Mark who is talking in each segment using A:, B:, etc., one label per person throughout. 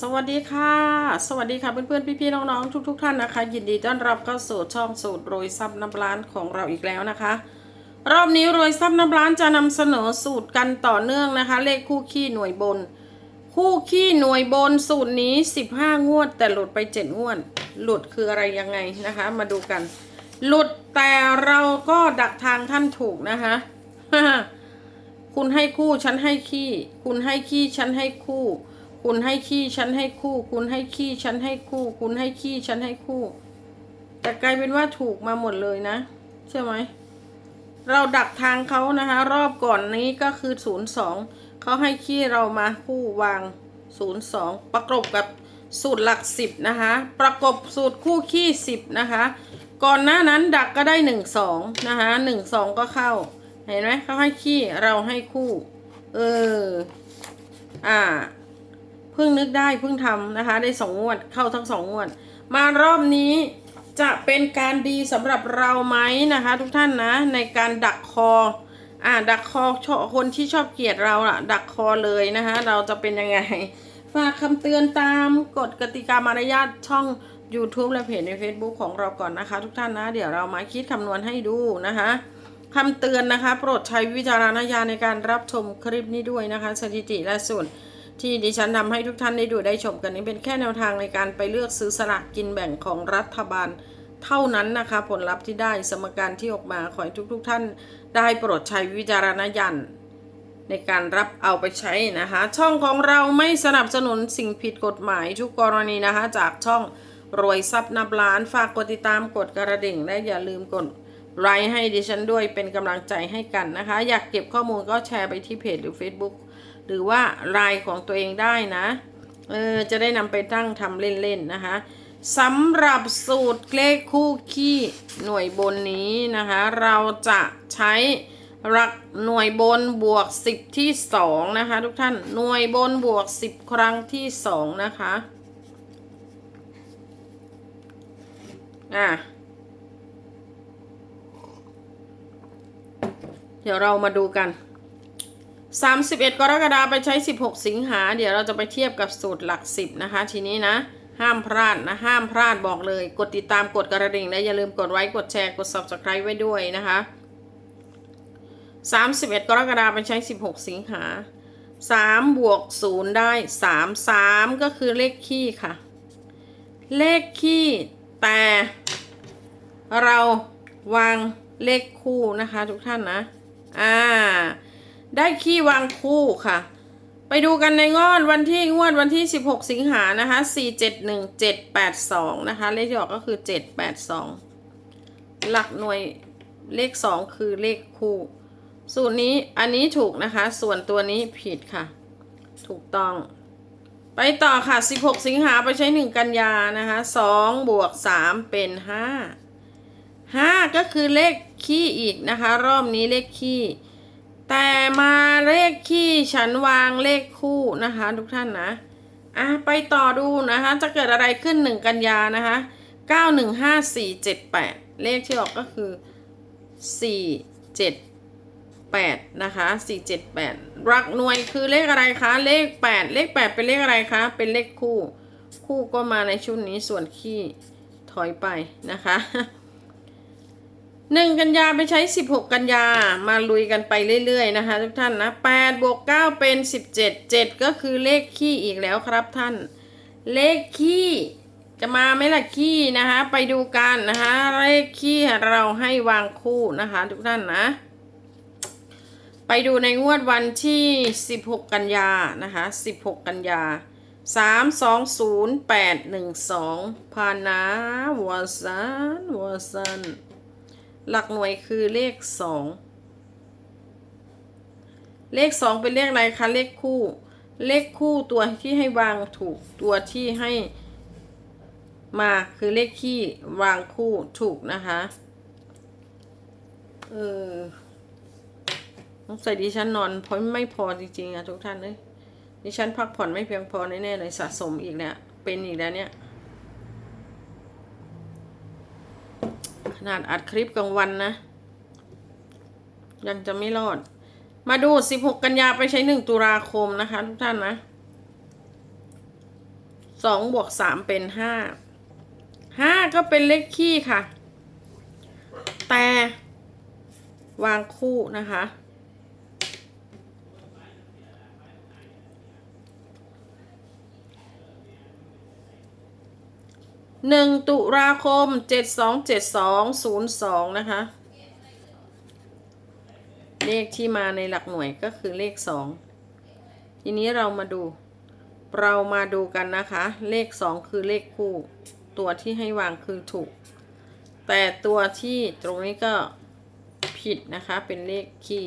A: สวัสดีค่ะ สวัสดีค่ะเพื่อนๆ พี่ๆ น้องๆ ทุกๆ ท่านนะคะ ยินดีต้อนรับเข้าสู่ช่องสูตรโรยซับน้ำร้านของเราอีกแล้วนะคะ รอบนี้โรยซับน้ำร้านจะนำเสนอสูตรกันต่อเนื่องนะคะ เลขคู่ขี้หน่วยบน คู่ขี้หน่วยบนสูตรนี้ 15 งวด แต่หลุดไป 7 งวด หลุดคืออะไรยังไงนะคะ มาดูกัน หลุดแต่เราก็ดักทางท่านถูกนะคะคุณให้คู่ฉันให้ขี้ คุณให้ขี้ฉันให้คู่ คุณให้ขี้ฉันให้คู่ คุณให้ขี้ฉันให้คู่ คุณให้ขี้ฉันให้คู่ แต่กลายเป็นว่าถูกมาหมดเลยนะใช่ไหมเราดักทางเขานะคะ รอบก่อนนี้ก็คือศูนย์สองเขาให้ขี้เรามาคู่วางศูนย์สองประกบกับสูตรหลักสิบนะคะ ประกบสูตรคู่ขี้สิบนะคะ ก่อนหน้านั้นดักก็ได้หนึ่งสองนะคะหนึ่งสองก็เข้า เห็นไหมเขาให้ขี้เราให้คู่ เออ อ่า เพิ่งนึกได้เพิ่งทำนะคะ ได้สองงวดเข้าทั้งสองงวด มารอบนี้จะเป็นการดีสำหรับเราไหมนะคะ ทุกท่านนะ ในการดักคออ่าดักคอชอคนที่ชอบเกลียดเราล่ะ ดักคอเลยนะคะ เราจะเป็นยังไง ฝากคำเตือนตามกฎกติกามารยาทช่อง YouTube และเพจใน Facebook ของเราก่อนนะคะ ทุกท่านนะ เดี๋ยวเรามาคิดคำนวณให้ดูนะคะคำเตือนนะคะ โปรดใช้วิจารณญาณในการรับชมคลิปนี้ด้วยนะคะ สถิติและส่วน ที่ดิฉันทำให้ทุกท่านได้ดูได้ชมกันนี้เป็นแค่แนวทางในการไปเลือกซื้อสลากกินแบ่งของรัฐบาลเท่านั้นนะคะ ผลลัพธ์ที่ได้สมการที่ออกมาขอให้ทุกๆทท่านได้โปรดใช้วิจารณญาณในการรับเอาไปใช้นะคะ ช่องของเราไม่สนับสนุนสิ่งผิดกฎหมายทุกกรณีนะคะ จากช่องรวยทรัพย์นับล้านฝากกดติดตามกดกระดิ่งและอย่าลืมกดไลค์ให้ดิฉันด้วยเป็นกำลังใจให้กันนะคะ อยากเก็บข้อมูลก็แชร์ไปที่เพจหรือ Facebook หรือว่าลน์ของตัวเองได้นะเออจะได้นำไปตั้งทำเล่นๆนะคะสำหรับสูตรเลขคู่ขี้หน่วยบนนี้นะคะ เราจะใช้หลักหน่วยบนบวก 10 ที่ 2 นะคะ ทุกท่านหน่วยบนบวก 10 ครั้งที่ 2 นะคะอะเดี๋ยวเรามาดูกัน 31 กรกฎาคมไปใช้ 16 สิงหา เดี๋ยวเราจะไปเทียบกับสูตรหลัก 10 นะคะ ทีนี้นะ ห้ามพลาดนะ ห้ามพลาดบอกเลย กดติดตามกดกระดิ่งและอย่าลืมกดไลค์กดแชร์กด subscribe ไว้ด้วยนะคะ 31 กรกฎาคมไปใช้ 16 สิงหา 3 บวก 0 ได้ 3 3 ก็คือเลขคี่ค่ะ เลขคี่แต่ เราวางเลขคู่นะคะ ทุกท่านนะ อ่า ได้ขี้วางคู่ค่ะ ไปดูกันในงวดวันที่งวดวันที่ 16 สิงหานะคะ471782 นะคะ เลขที่ออกก็คือ 782 หลักหน่วยเลข 2 คือเลขคู่ สูตรนี้อันนี้ถูกนะคะ ส่วนตัวนี้ผิดค่ะ ถูกต้อง ไปต่อค่ะ 16 สิงหาไปใช้ 1 กันยานะคะ2บวก3เป็น 5 5 ก็คือเลขขี้อีกนะคะ รอบนี้เลขขี้ แต่มาเลขขี้ฉันวางเลขคู่นะคะ ทุกท่านนะอะไปต่อดูนะคะ จะเกิดอะไรขึ้น1กันยานะคะ915478เลขที่ออกก็คือ478นะคะ478รักหน่วยคือเลขอะไรคะ เลข8เลข8เป็นเลขอะไรคะ เป็นเลขคู่ คู่ก็มาในชุดนี้ส่วนขี้ถอยไปนะคะ หนึ่งกันยาไปใช้สิบหกกันยามาลุยกันไปเรื่อยๆนะคะทุกท่านนะแปดบวกเก้าเป็นสิบเจ็ดเจ็ดก็คือเลขขี้อีกแล้วครับท่าน เลขขี้จะมาไหมล่ะขี้นะคะ ไปดูกันนะคะเลขขี้เราให้วางคู่นะคะ ทุกท่านนะ ไปดูในงวดวันที่สิบหกกันยานะคะสิบหกกันยาสามสองศูนย์แปดหนึ่งสองพานาวัวซันวัวซัน หลักหน่วยคือเลขสองเลขสองเป็นเลขอะไรคะเลขคู่ เลขคู่ตัวที่ให้วางถูกตัวที่ให้มาคือเลขที่วางคู่ถูกนะคะเออต้องใส่ดิฉันนอนเพราะไม่พอจริงๆอะทุกท่านเลยดิฉันพักผ่อนไม่เพียงพอแน่ๆเลยสะสมอีกแล้วเป็นอีกแล้วเนี่ย นาดอัดคลิปกลางวันนะ ยังจะไม่รอด มาดู 16 กันยาไปใช้ 1 ตุลาคมนะคะ ทุกท่านนะ2บวก3เป็น 5 5 ก็เป็นเลขขี้ค่ะ แต่วางคู่นะคะ หนึ่งตุลาคมเจ็ดสองเจ็ดสองศูนย์สองนะคะ เลขที่มาในหลักหน่วยก็คือเลขสองทีนี้เรามาดู เรามาดูกันนะคะ เลขสองคือเลขคู่ ตัวที่ให้วางคือถูก แต่ตัวที่ตรงนี้ก็ผิดนะคะ เป็นเลขคี่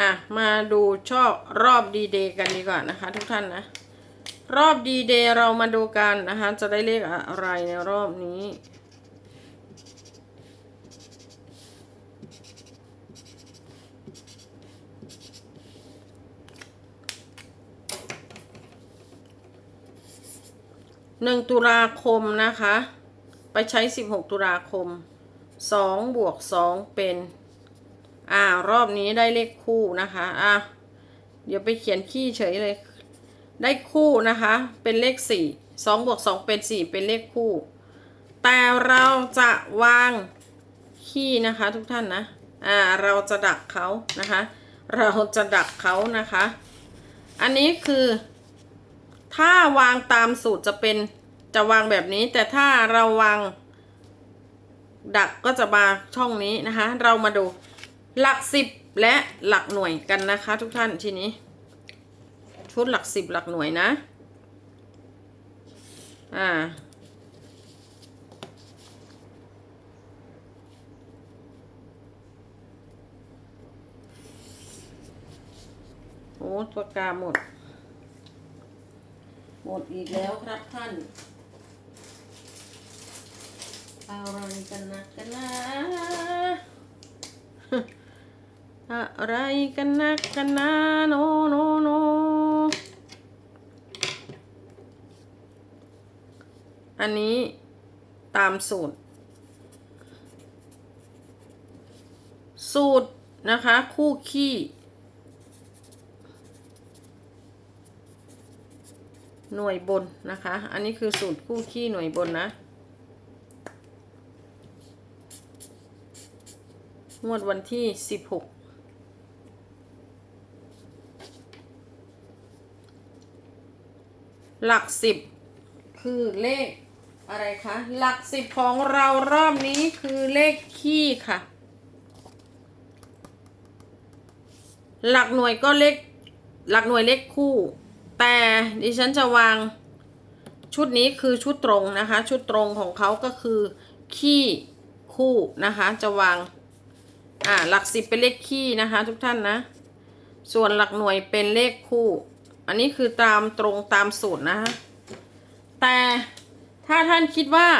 A: อะ มาดูชอบรอบดีเดย์กันดีกว่านะคะทุกท่านนะ รอบดีเดย์เรามาดูกันนะคะ จะได้เลขอะไรในรอบนี้หนึ่งตุลาคมนะคะ ไปใช้สิบหกตุลาคมสองบวกสองเป็น อ่ารอบนี้ได้เลขคู่นะคะ อะ เดี๋ยวไปเขียนขี้เฉยเลย ได้คู่นะคะ เป็นเลขสี่สองบวกสองเป็นสี่เป็นเลขคู่ แต่เราจะวางขี้นะคะทุกท่านนะ อ่า เราจะดักเขานะคะ เราจะดักเขานะคะ อันนี้คือ ถ้าวางตามสูตรจะเป็นจะวางแบบนี้ แต่ถ้าเราวางดักก็จะมาช่องนี้นะคะ เรามาดูหลักสิบและหลักหน่วยกันนะคะ ทุกท่านทีนี้ ดหลักสิบหลักหน่วยนะ อ่า โอ้ตัวกาหมด หมดอีกแล้วครับท่านอะไรกันนะกันนะอะไรกันนะกันนะโนโนโน อันนี้ตามสูตร สูตรนะคะ คู่ขี้หน่วยบนนะคะ อันนี้คือสูตรคู่ขี้หน่วยบนนะ งวดวันที่สิบหกหลักสิบคือเลข อะไรคะ หลักสิบของเรารอบนี้คือเลขขี้ค่ะ หลักหน่วยก็เลขหลักหน่วยเลขคู่ แต่ดิฉันจะวางชุดนี้คือชุดตรงนะคะ ชุดตรงของเขาก็คือขี้คู่นะคะ จะวางอ่าหลักสิบเป็นเลขขี้นะคะ ทุกท่านนะ ส่วนหลักหน่วยเป็นเลขคู่ อันนี้คือตามตรงตามสูตรนะคะแต่ ถ้าท่านคิดว่า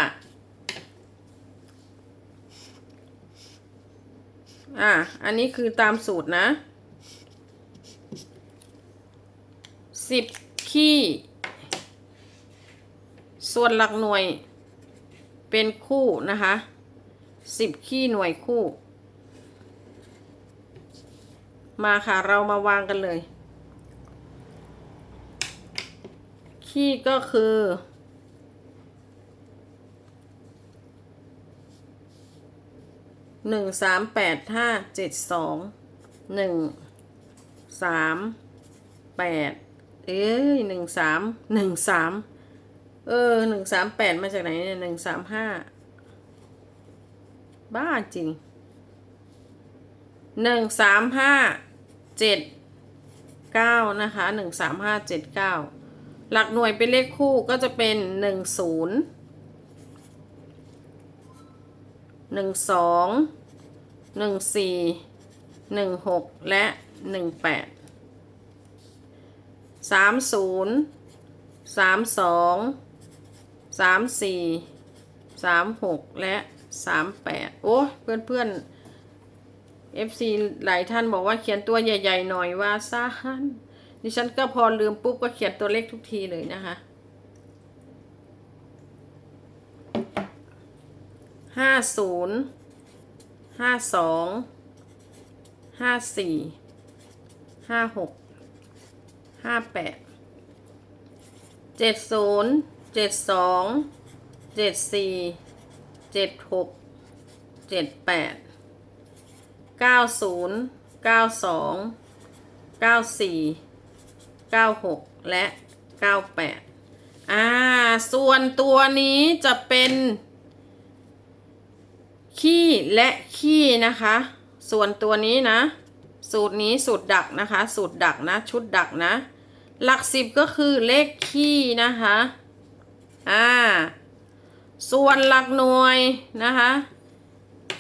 A: อ่า อันนี้คือตามสูตรนะสิบขี้ ส่วนหลักหน่วยเป็นคู่นะคะสิบขี้หน่วยคู่ มาค่ะเรามาวางกันเลย ขี้ก็คือ หนึ่งสามแปดห้าเจ็ดสองหนึ่งสามแปดเอ้ยหนึ่งสามหนึ่งสามเออหนึ่งสามแปดมาจากไหนเนี่ยหนึ่งสามห้าบ้าจริงหนึ่งสามห้าเจ็ดเก้านะคะหนึ่งสามห้าเจ็ดเก้าหลักหน่วยเป็นเลขคู่ก็จะเป็นหนึ่งศูนย์หนึ่งสอง หนึ่งสี่หนึ่งหกและหนึ่งแปดสามศูนย์สามสองสามสี่สามหกและสามแปดโอ้เพื่อนเพื่อน FC หลายท่านบอกว่าเขียนตัวใหญ่ ๆ หน่อยว่าซ่านดิฉันก็พอลืมปุ๊บก็เขียนตัวเลขทุกทีเลยนะคะห้าศูนย์ ห้าสองห้าสี่ห้าหกห้าแปดเจ็ดศูนย์เจ็ดสองเจ็ดสี่เจ็ดหกเจ็ดแปดเก้าศูนย์เก้าสองเก้าสี่เก้าหกและเก้าแปดอ่า ส่วนตัวนี้จะเป็น ขี้และขี้นะคะ ส่วนตัวนี้นะ สูตรนี้สูตรดักนะคะ สูตรดักนะ ชุดดักนะ หลักสิบก็คือเลขขี้นะคะอ่าส่วนหลักหน่วยนะคะ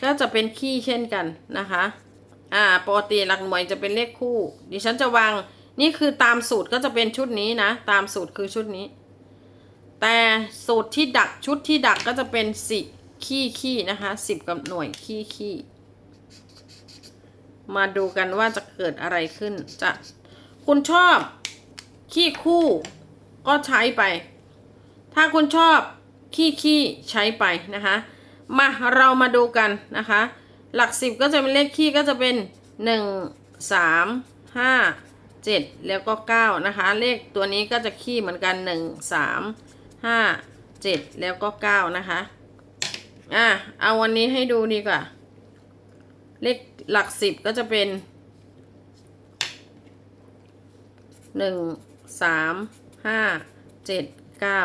A: ก็จะเป็นขี้เช่นกันนะคะอ่าปกติหลักหน่วยจะเป็นเลขคู่ ดิฉันจะวางนี่คือตามสูตรก็จะเป็นชุดนี้นะ ตามสูตรคือชุดนี้ แต่สูตรที่ดักชุดที่ดักก็จะเป็นสิ ขี้ขี้นะคะสิบกับหน่วยขี้ขี้มาดูกันว่าจะเกิดอะไรขึ้นจะคุณชอบ ขี้คู่ก็ใช้ไป ถ้าคุณชอบขี้ขี้ใช้ไปนะคะ มาเรามาดูกันนะคะ หลักสิบก็จะเป็นเลขขี้ก็จะเป็นหนึ่งสามห้าเจ็ดแล้วก็เก้านะคะ เลขตัวนี้ก็จะขี้เหมือนกันหนึ่งสามห้าเจ็ดแล้วก็เก้านะคะ อะเอาวันนี้ให้ดูดีกว่า เลขหลักสิบก็จะเป็นหนึ่งสามห้าเจ็ดเก้า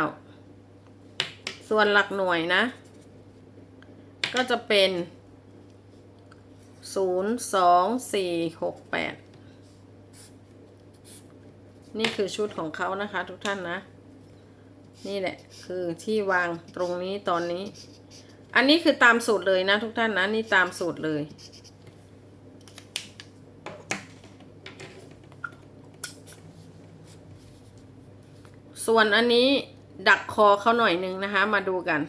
A: ส่วนหลักหน่วยนะ ก็จะเป็นศูนย์สองสี่หกแปดนี่คือชุดของเขานะคะทุกท่านนะ นี่แหละคือที่วางตรงนี้ตอนนี้ อันนี้คือตามสูตรเลยนะทุกท่านนะนี่ตามสูตรเลย ส่วนอันนี้ดักคอเขาหน่อยหนึ่งนะคะ มาดูกัน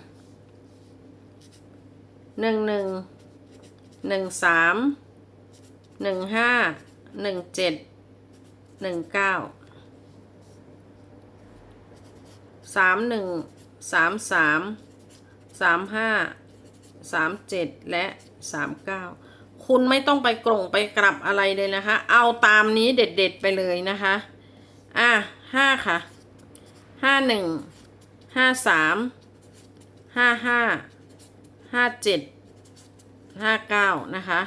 A: หนึ่งหนึ่งหนึ่งสามหนึ่งห้าหนึ่งเจ็ดหนึ่งเก้าสามหนึ่งสามสาม สามห้าสามเจ็ดและสามเก้าคุณไม่ต้องไปกรงไปกลับอะไรเลยนะคะ เอาตามนี้เด็ดๆไปเลยนะคะ อะห้าค่ะห้าหนึ่งห้าสามห้าห้าห้าเจ็ดห้าเก้านะคะ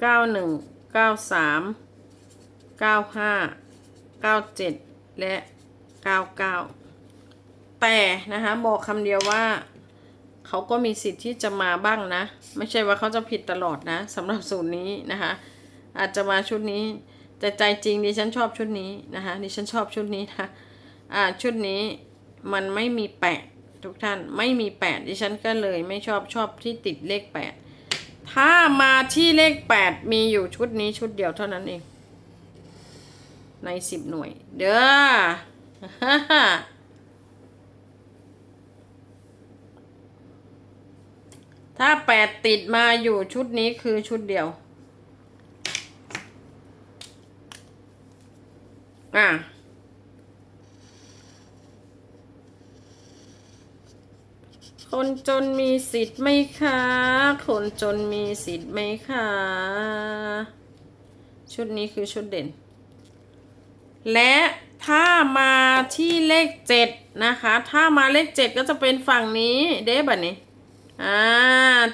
A: เก้าหนึ่งเก้าสามเก้าห้าเก้าเจ็ดและเก้าเก้าแต่นะคะบอกคำเดียวว่าเขาก็มีสิทธิ์ที่จะมาบ้างนะ ไม่ใช่ว่าเขาจะผิดตลอดนะสำหรับสูตรนี้นะคะ อาจจะมาชุดนี้ แต่ใจจริงดิฉันชอบชุดนี้นะคะดิฉันชอบชุดนี้นะอ่าชุดนี้มันไม่มีแปดทุกท่านไม่มีแปดดิฉันก็เลยไม่ชอบชอบที่ติดเลขแปด ถ้ามาที่เลขแปดมีอยู่ชุดนี้ชุดเดียวเท่านั้นเอง ในสิบหน่วย เด้อถ้าแปดติดมาอยู่ชุดนี้คือชุดเดียว อะ คนจนมีสิทธิ์ไหมคะ คนจนมีสิทธิ์ไหมคะ ชุดนี้คือชุดเด่น และถ้ามาที่เลขเจ็ดนะคะ ถ้ามาเลขเจ็ดก็จะเป็นฝั่งนี้เด้บัดนี้ อ่า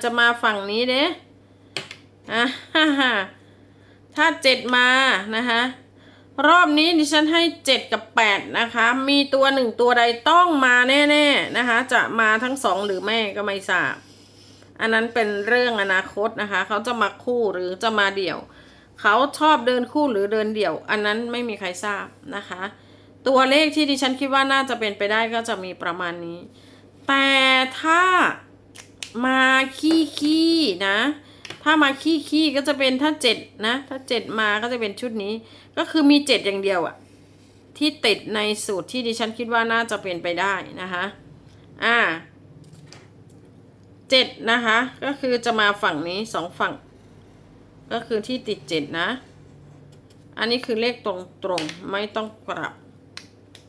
A: จะมาฝั่งนี้เด้อ่าฮ่าฮ่าถ้าเจ็ดมานะคะ รอบนี้ดิฉันให้เจ็ดกับแปดนะคะ มีตัวหนึ่งตัวใดต้องมาแน่ๆนะคะ จะมาทั้งสองหรือไม่ก็ไม่ทราบ อันนั้นเป็นเรื่องอนาคตนะคะ เขาจะมาคู่หรือจะมาเดี่ยว เขาชอบเดินคู่หรือเดินเดี่ยว อันนั้นไม่มีใครทราบนะคะ ตัวเลขที่ดิฉันคิดว่าน่าจะเป็นไปได้ก็จะมีประมาณนี้ แต่ถ้ามาขี้ขี้นะ ถ้ามาขี้ขี้ก็จะเป็นถ้าเจ็ดนะ ถ้าเจ็ดมาก็จะเป็นชุดนี้ ก็คือมีเจ็ดอย่างเดียวอะที่ติดในสูตรที่ดิฉันคิดว่าน่าจะเป็นไปได้นะคะอ่าเจ็ดนะคะ ก็คือจะมาฝั่งนี้สองฝั่ง ก็คือที่ติดเจ็ดนะ อันนี้คือเลขตรงตรงๆไม่ต้องกลับ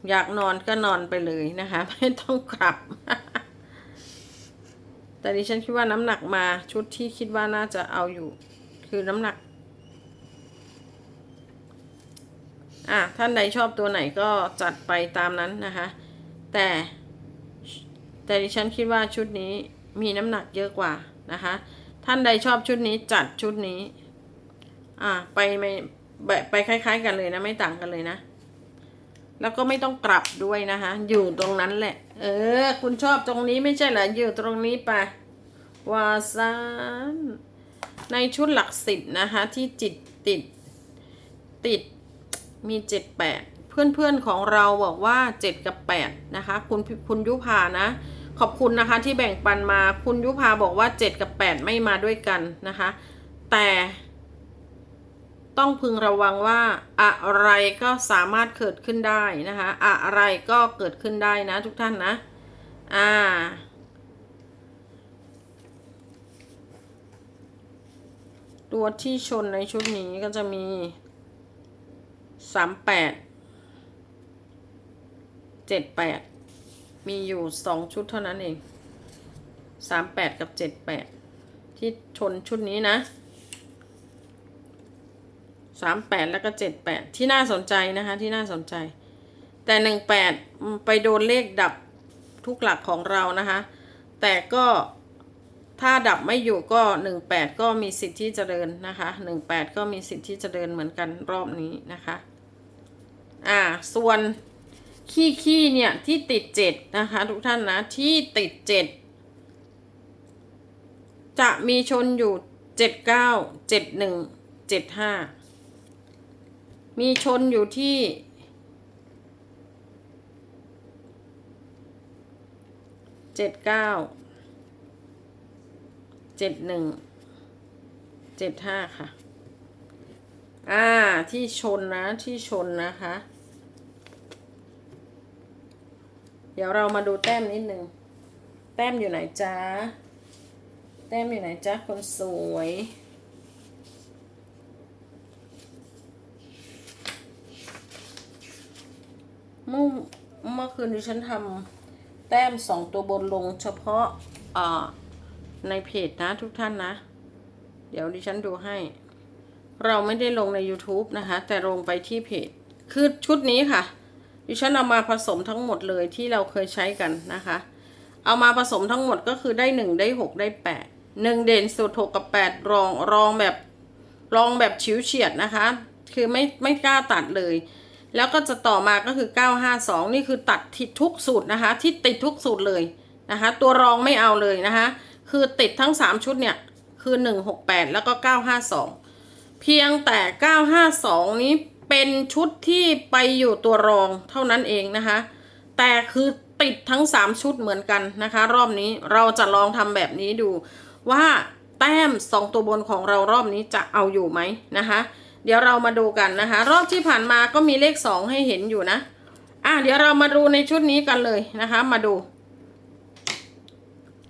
A: อยากนอนก็นอนไปเลยนะคะ ไม่ต้องกลับ แต่ดิฉันคิดว่าน้ำหนักมาชุดที่คิดว่าน่าจะเอาอยู่ คือน้ำหนัก อะท่านใดชอบตัวไหนก็จัดไปตามนั้นนะคะ แต่แต่ดิฉันคิดว่าชุดนี้มีน้ำหนักเยอะกว่านะคะ ท่านใดชอบชุดนี้จัดชุดนี้ อะไปไม่ไปคล้าย ๆ กันเลยนะไม่ต่างกันเลยนะ แล้วก็ไม่ต้องกลับด้วยนะคะ อยู่ตรงนั้นแหละ เออ คุณชอบตรงนี้ไม่ใช่เหรออยู่ตรงนี้ไปวาซานในชุดหลักสิบนะคะ ที่จิตติดติด มีเจ็ดแปดเพื่อนๆของเราบอกว่าเจ็ดกับแปดนะคะ คุณคุณยุพานะ ขอบคุณนะคะที่แบ่งปันมาคุณยุพาบอกว่าเจ็ดกับแปดไม่มาด้วยกันนะคะ แต่ต้องพึงระวังว่าอะไรก็สามารถเกิดขึ้นได้นะคะ อะไรก็เกิดขึ้นได้นะทุกท่านนะ อ่า ตัวที่ชนในชุดนี้ก็จะมี สามแปดเจ็ดแปดมีอยู่สองชุดเท่านั้นเองสามแปดกับเจ็ดแปดที่ชนชุดนี้นะสามแปดแล้วก็เจ็ดแปดที่น่าสนใจนะคะ ที่น่าสนใจ แต่หนึ่งแปดไปโดนเลขดับทุกหลักของเรานะคะ แต่ก็ถ้าดับไม่อยู่ก็หนึ่งแปดก็มีสิทธิ์ที่จะเดินนะคะหนึ่งแปดก็มีสิทธิ์ที่จะเดินเหมือนกันรอบนี้นะคะ อ่า ส่วนขี้ขี้เนี่ย ที่ติดเจ็ดนะคะ ทุกท่านนะ ที่ติดเจ็ดจะมีชนอยู่เจ็ดเก้าเจ็ดหนึ่งเจ็ดห้ามีชนอยู่ที่เจ็ดเก้าเจ็ดหนึ่งเจ็ดห้าค่ะ อ่า ที่ชนนะ ที่ชนนะคะ เดี๋ยวเรามาดูแต้มนิดหนึ่ง แต้มอยู่ไหนจ๊ะ แต้มอยู่ไหนจ๊ะ คนสวย เมื่อเมื่อคืนดิฉันทำแต้มสองตัวบนลงเฉพาะอ่าในเพจนะทุกท่านนะ เดี๋ยวดิฉันดูให้ เราไม่ได้ลงใน YouTube นะคะ แต่ลงไปที่เพจ คือชุดนี้ค่ะ ดิฉันเอามาผสมทั้งหมดเลยที่เราเคยใช้กันนะคะ เอามาผสมทั้งหมดก็คือได้หนึ่งได้หกได้แปดหนึ่งเด่นสุดหกกับแปดรองรองแบบรองแบบฉิวเฉียดนะคะ คือไม่ไม่กล้าตัดเลย แล้วก็จะต่อมาก็คือ 952 นี่คือตัดทิดทุกสูตรนะคะ ที่ติดทุกสูตรเลยนะคะ ตัวรองไม่เอาเลยนะคะ คือติดทั้ง 3 ชุดเนี่ย คือ 168 แล้วก็ 952 เพียงแต่ 952 นี้ เป็นชุดที่ไปอยู่ตัวรองเท่านั้นเองนะคะ แต่คือติดทั้ง 3 ชุดเหมือนกันนะคะ รอบนี้เราจะลองทำแบบนี้ดู ว่าแต้ม 2 ตัวบนของเรารอบนี้จะเอาอยู่ไหมนะคะ เดี๋ยวเรามาดูกันนะคะ รอบที่ผ่านมาก็มีเลข 2 ให้เห็นอยู่นะอะเดี๋ยวเรามาดูในชุดนี้กันเลยนะคะ มาดู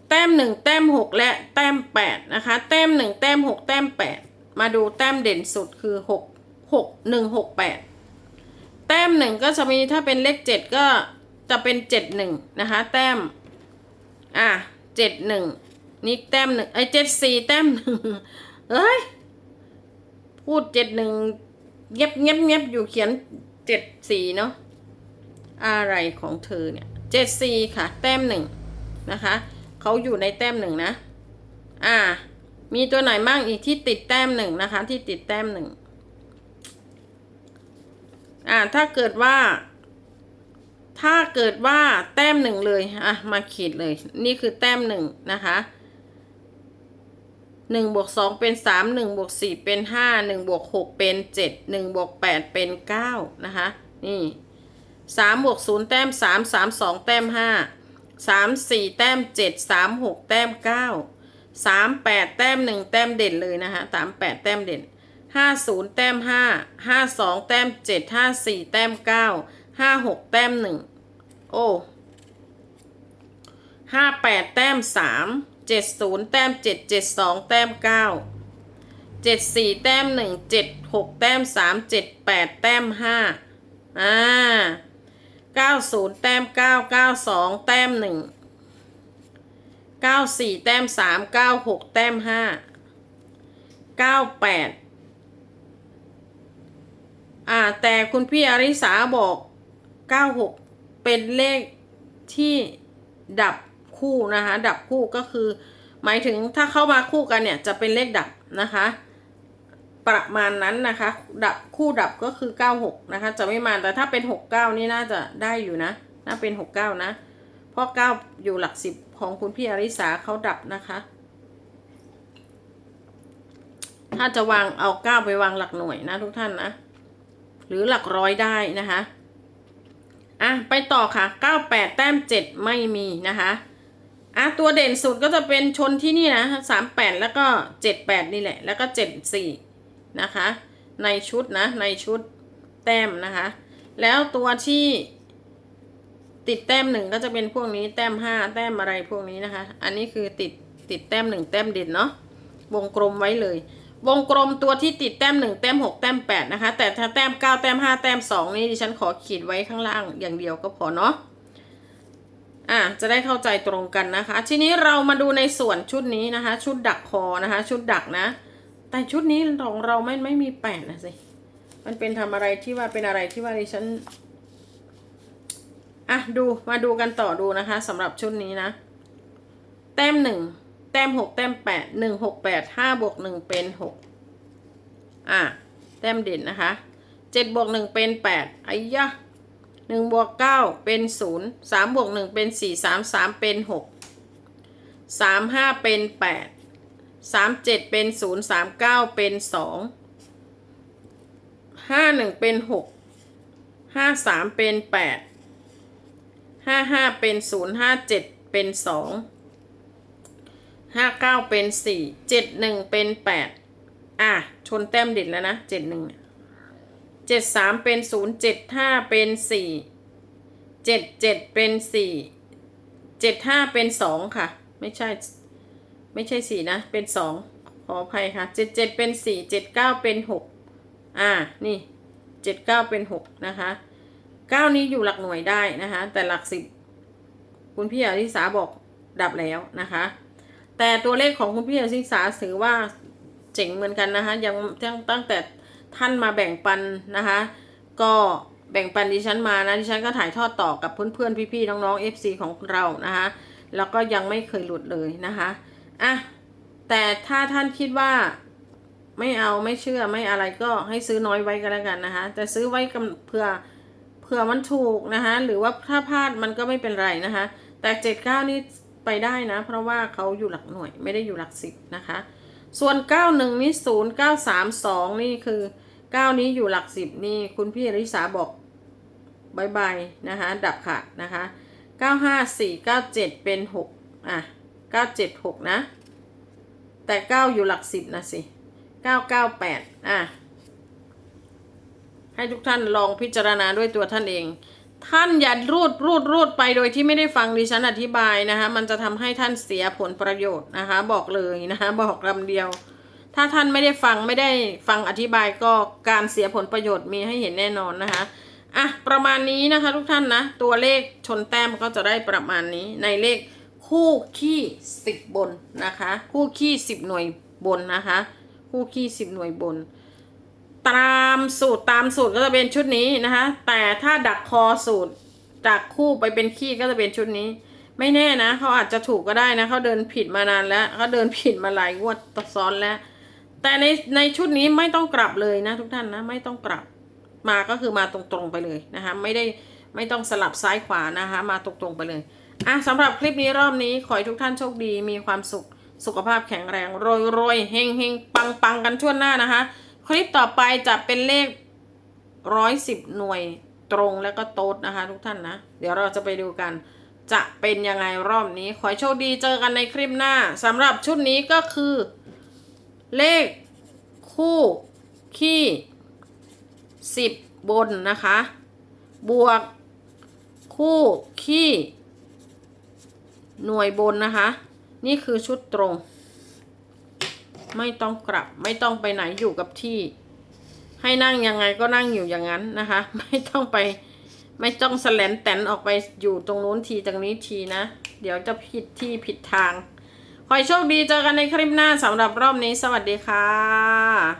A: แต้มหนึ่งแต้มหกและแต้มแปดนะคะ แต้มหนึ่งแต้มหกแต้มแปดมาดูแต้มเด่นสุดคือหก หกหนึ่งหกแปดแต้มหนึ่งก็จะมีถ้าเป็นเลขเจ็ดก็จะเป็นเจ็ดหนึ่งนะคะ แต้ม อะเจ็ดหนึ่งนี่แต้มหนึ่งไอ้เจ็ดสี่แต้มหนึ่งเอ้ย พูดเจ็ดหนึ่งเงียบเงียบเงียบอยู่เขียนเจ็ดสี่เนาะอะไรของเธอเนี่ยเจ็ดสี่ค่ะ แต้มหนึ่งนะคะเขาอยู่ในแต้มหนึ่งนะ อ่า มีตัวไหนบ้างอีกที่ติดแต้มหนึ่งนะคะ ที่ติดแต้มหนึ่ง อ่าถ้าเกิดว่า ถ้าเกิดว่าแต้มหนึ่งเลยอะมาขีดเลย นี่คือแต้มหนึ่งนะคะหนึ่งบวกสองเป็นสามหนึ่งบวกสี่เป็นห้าหนึ่งบวกหกเป็นเจ็ดหนึ่งบวกแปดเป็นเก้านะคะนี่สามบวกศูนย์แต้มสามสามสองแต้มห้าสามสี่แต้มเจ็ดสามหกแต้มเก้าสามแปดแต้มหนึ่งแต้มเด่นเลยนะคะสามแปดแต้มเด่น ห้าศูนย์แต้มห้าห้าสองแต้มเจ็ดห้าสี่แต้มเก้าห้าหกแต้มหนึ่งโอ้ห้าแปดแต้มสามเจ็ดศูนย์แต้มเจ็ดเจ็ดสองแต้มเก้าเจ็ดสี่แต้มหนึ่งเจ็ดหกแต้มสามเจ็ดแปดแต้มห้าอ่าเก้าศูนย์แต้มเก้าเก้าสองแต้มหนึ่งเก้าสี่แต้มสามเก้าหกแต้มห้าเก้าแปด อ่าแต่คุณพี่อริสาบอกเก้าหกเป็นเลขที่ดับคู่นะคะ ดับคู่ก็คือ หมายถึงถ้าเข้ามาคู่กันเนี่ยจะเป็นเลขดับนะคะ ประมาณนั้นนะคะ ดับคู่ดับก็คือ 96 นะคะ จะไม่มาแต่ถ้าเป็น 69 นี่น่าจะได้อยู่นะ น่าเป็น 69 นะ เพราะ 9 อยู่หลักสิบของคุณพี่อริสาเขาดับนะคะถ้าจะวางเอา9ไปวางหลักหน่วยนะทุกท่านนะ หรือหลักร้อยได้นะคะอะไปต่อค่ะ 98 แต้ม 7 ไม่มีนะคะอะตัวเด่นสุดก็จะเป็นชนที่นี่นะ 38 แล้วก็ 78 นี่แหละ แล้วก็ 74 นะคะ ในชุดนะ ในชุดแต้มนะคะ แล้วตัวที่ติดแต้มหนึ่งก็จะเป็นพวกนี้แต้มห้าแต้มอะไรพวกนี้นะคะ อันนี้คือติดติดแต้มหนึ่งแต้มเด่นเนาะวงกลมไว้เลย วงกลมตัวที่ติดแต้มหนึ่งแต้มหกแต้มแปดนะคะ แต่ถ้าแต้มเก้าแต้มห้าแต้มสองนี่ดิฉันขอขีดไว้ข้างล่างอย่างเดียวก็พอเนาะอะจะได้เข้าใจตรงกันนะคะ ทีนี้เรามาดูในส่วนชุดนี้นะคะ ชุดดักคอนะคะ ชุดดักนะ แต่ชุดนี้ของเราไม่ไม่มีแปดนะสิมันเป็นทำอะไรที่ว่าเป็นอะไรที่ว่าดิฉันอะดูมาดูกันต่อดูนะคะสำหรับชุดนี้นะ แต้มหนึ่ง แต้มหกแต้มแปดหนึ่งหกแปดห้าบวกหนึ่งเป็นหกอะแต้มเด่นนะคะเจ็ดบวกหนึ่งเป็นแปดไอ้ยะหนึ่งบวกเก้าเป็นศูนย์สามบวกหนึ่งเป็นสี่สามสามเป็นหกสามห้าเป็นแปดสามเจ็ดเป็นศูนย์สามเก้าเป็นสองห้าหนึ่งเป็นหกห้าสามเป็นแปดห้าห้าเป็นศูนย์ห้าเจ็ดเป็นสอง ห้าเก้าเป็นสี่เจ็ดหนึ่งเป็นแปดอะ ชนแต้มเด็ดแล้วนะเจ็ดหนึ่งเจ็ดสามเป็นศูนย์เจ็ดห้าเป็นสี่เจ็ดเจ็ดเป็นสี่เจ็ดห้าเป็นสองค่ะ ไม่ใช่ ไม่ใช่สี่นะ เป็นสองขออภัยค่ะเจ็ดเจ็ดเป็นสี่เจ็ดเก้าเป็นหกอ่า นี่เจ็ดเก้าเป็นหกนะคะเก้านี้อยู่หลักหน่วยได้นะคะ แต่หลักสิบคุณพี่อริสาบอกดับแล้วนะคะ แต่ตัวเลขของคุณพี่อริสาถือว่าเจ๋งเหมือนกันนะคะ ยังตั้งตั้งแต่ท่านมาแบ่งปันนะคะ ก็แบ่งปันดิฉันมานะ ดิฉันก็ถ่ายทอดต่อกับเพื่อนๆ พี่ๆ น้องๆ FC ของเรานะคะ แล้วก็ยังไม่เคยหลุดเลยนะคะอะแต่ถ้าท่านคิดว่าไม่เอาไม่เชื่อไม่อะไรก็ให้ซื้อน้อยไว้ก็แล้วกันนะคะ แต่ซื้อไว้เผื่อเผื่อมันถูกนะคะ หรือว่าถ้าพลาดมันก็ไม่เป็นไรนะคะ แต่เจ็ดเก้านี่ ไปได้นะ เพราะว่าเขาอยู่หลักหน่วยไม่ได้อยู่หลักสิบนะคะ ส่วนเก้าหนึ่งนี่ศูนย์เก้าสามสองนี่คือเก้านี้อยู่หลักสิบนี่คุณพี่อริสาบอกบายบายนะคะ ดับขาดนะคะเก้าห้าสี่เก้าเจ็ดเป็นหกอะเก้าเจ็ดหกนะ แต่เก้าอยู่หลักสิบนะสิเก้าเก้าแปดอะให้ทุกท่านลองพิจารณาด้วยตัวท่านเอง ท่านอย่ารูดรูดรูดไปโดยที่ไม่ได้ฟังดิฉันอธิบายนะคะมันจะทำให้ท่านเสียผลประโยชน์นะคะ บอกเลยนะคะบอกคำเดียว ถ้าท่านไม่ได้ฟังไม่ได้ฟังอธิบายก็การเสียผลประโยชน์มีให้เห็นแน่นอนนะคะอะประมาณนี้นะคะทุกท่านนะ ตัวเลขชนแต้มก็จะได้ประมาณนี้ในเลขคู่ขี้สิบบนนะคะ คู่ขี้สิบหน่วยบนนะคะ คู่ขี้สิบหน่วยบน ตามสูตรตามสูตรก็จะเป็นชุดนี้นะคะ แต่ถ้าดักคอสูตรจากคู่ไปเป็นขี้ก็จะเป็นชุดนี้ ไม่แน่นะเขาอาจจะถูกก็ได้นะเขาเดินผิดมานานแล้วเขาเดินผิดมาหลายงวดซ้อนแล้ว แต่ในในชุดนี้ไม่ต้องกลับเลยนะ ทุกท่านนะไม่ต้องกลับมาก็คือมาตรงๆไปเลยนะคะ ไม่ได้ไม่ต้องสลับซ้ายขวานะคะ มาตรงๆไปเลยอะสำหรับคลิปนี้รอบนี้ขอให้ทุกท่านโชคดีมีความสุขสุขภาพแข็งแรงรวยรวยๆเฮงเฮงปังปังๆกันทั่วหน้านะคะ คลิปต่อไปจะเป็นเลขร้อยสิบหน่วยตรงแล้วก็โต๊ดนะคะ ทุกท่านนะ เดี๋ยวเราจะไปดูกัน จะเป็นยังไงรอบนี้ ขอโชคดีเจอกันในคลิปหน้าสำหรับชุดนี้ก็คือ เลขคู่ขี้สิบบนนะคะ บวกคู่ขี้หน่วยบนนะคะ นี่คือชุดตรง ไม่ต้องกลับ ไม่ต้องไปไหนอยู่กับที่ ให้นั่งยังไงก็นั่งอยู่อย่างนั้นนะคะ ไม่ต้องไป ไม่ต้องแสลนแตนออกไปอยู่ตรงนู้นทีตรงนี้ทีนะ เดี๋ยวจะผิดที่ผิดทาง ขอให้โชคดีเจอกันในคลิปหน้าสำหรับรอบนี้ สวัสดีค่ะ